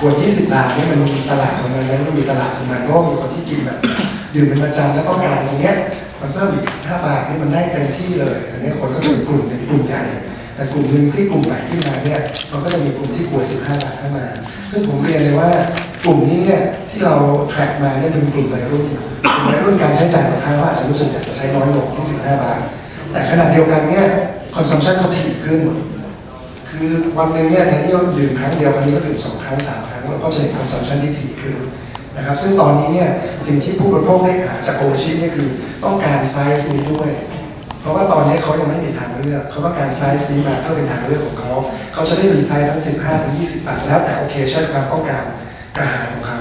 กว่าดของมันนั้นก็มีตลาดของมันเพราะว่ามีคนที่กินแบบดื่มเป็นประจำแล้วต้องการตรงเนี้ยมันเพิ่มอีก5บาทนี่มันได้เต็มที่เลยอันนี้คนก็เป็นกลุ่มเป็นกลุ่มใหญ่แต่กลุ่มหนึ่งที่กลุ่มใหม่ขึ้นมาเนี่ยมันก็จะมีกลุ่มที่กลัว15 บาทเข้ามา ซึ่งผมเรียนเลยว่ากลุ่มนี้เนี่ยที่เรา track มาเนี่ยเป็นกลุ่มวัยรุ่นกลุ่มวัยรุ่นการใช้จ่ายของเขาอาจจะรู้สึกอยากจะใช้น้อยลงที่ 15 บาท แต่ขณะเดียวกันเนี่ย consumption เขาถี่ขึ้น คือวันหนึ่งเนี่ยแทนที่เราดื่มครั้งเดียววันนี้ก็ดื่มสองครั้งสามครั้งแล้วก็จะเห็น consumption ที่ถี่ขึ้นนะครับซึ่งตอนนี้เนี่ยสิ่งที่ผู้บริโภคได้หาจากโอชิเนี่ยคือต้องการไซส์นี้ด้วย เพราะว่าตอนนี้เขายังไม่มีทางเลือกเขาต้องการไซส์นี้มาเพื่อเป็นทางเลือกของเขาเขาจะได้มีไซส์ทั้ง 15 ถึง 20 บาทแล้วแต่โอเคชั่นความต้องการอาหารของเขา